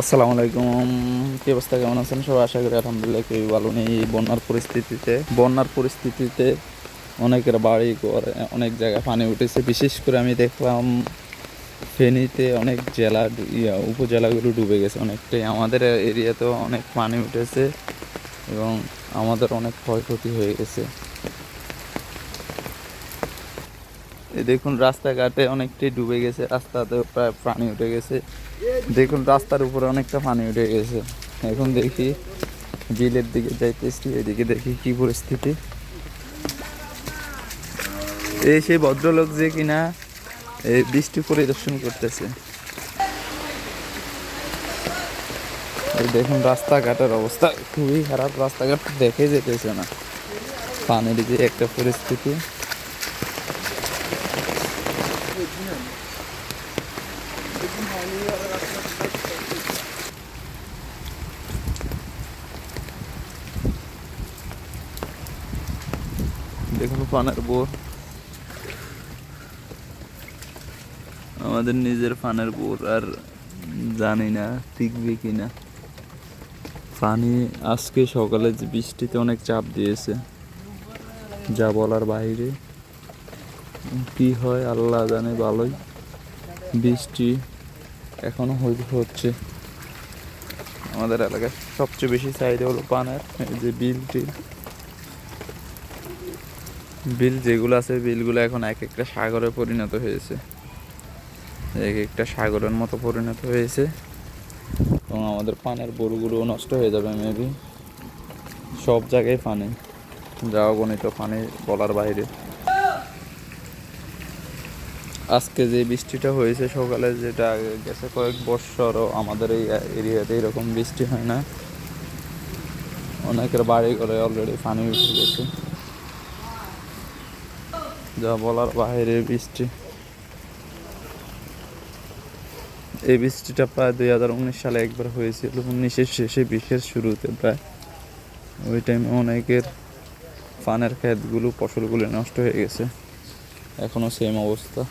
আসসালামু আলাইকুম। কি অবস্থা? কেমন আছেন সবাই? আশা করি আলহামদুলিল্লাহ কেউ ভালো। নেই এই বন্যার পরিস্থিতিতে বন্যার পরিস্থিতিতে অনেকের বাড়ি ঘর, অনেক জায়গায় পানি উঠেছে। বিশেষ করে আমি দেখলাম, ফেনীতে অনেক জেলা, ইয়া, উপজেলাগুলো ডুবে গেছে অনেকটাই। আমাদের এরিয়াতেও অনেক পানি উঠেছে এবং আমাদের অনেক ক্ষয়ক্ষতি হয়ে গেছে এই দেখুন, রাস্তাঘাটে অনেকটাই ডুবে গেছে রাস্তাতে প্রায় পানি উঠে গেছে। দেখুন, রাস্তার উপরে অনেকটা পানি উঠে গেছে। এখন দেখি, বিলের দিকে যাইতেছি, এদিকে দেখি কি পরিস্থিতি। এই সেই ভদ্রলোক যে কিনা এই বৃষ্টি পরিদর্শন করতেছে। দেখুন, রাস্তাঘাটের অবস্থা খুবই খারাপ, রাস্তাঘাট দেখে যেতেছে না। পানির যে একটা পরিস্থিতি। দেখুন ফানের বোর আমাদের নিজের ফানের বোর আর জানি না, টিকবে কিনা। পানি আজকে সকালে বৃষ্টিতে অনেক চাপ দিয়েছে, যা বলার বাইরে। কি হয়, আল্লাহ জানে, ভালোই। বৃষ্টি এখনও হচ্ছে। আমাদের এলাকায় সবচেয়ে বেশি চাহিদা হলো পানের, এই যে বিল টিল। বিল যেগুলো আছে, বিলগুলো এখন এক একটা সাগরে পরিণত হয়েছে। এক একটা সাগরের মতো পরিণত হয়েছে। এবং আমাদের পানের গরুগুলো নষ্ট হয়ে যাবে মেবি সব জায়গায় পানি যা অগণিত পানি বলার বাইরে। আজকে যে বৃষ্টিটা হয়েছে সকালে যেটা গেছে কয়েক বৎসরও আমাদের এই এরিয়াতে এরকম বৃষ্টি হয় না। অনেকের বাড়ি করে অলরেডি পানি উঠে গেছে। যা বলার বাইরে বৃষ্টি। এই বৃষ্টিটা প্রায় দুই হাজার উনিশ সালে একবার হয়েছিল, উনিশের শেষে বিশের শুরুতে প্রায়। ওই টাইমে অনেকের পানের ক্ষেতগুলো, ফসলগুলো নষ্ট হয়ে গেছে। এখনও সেম অবস্থা।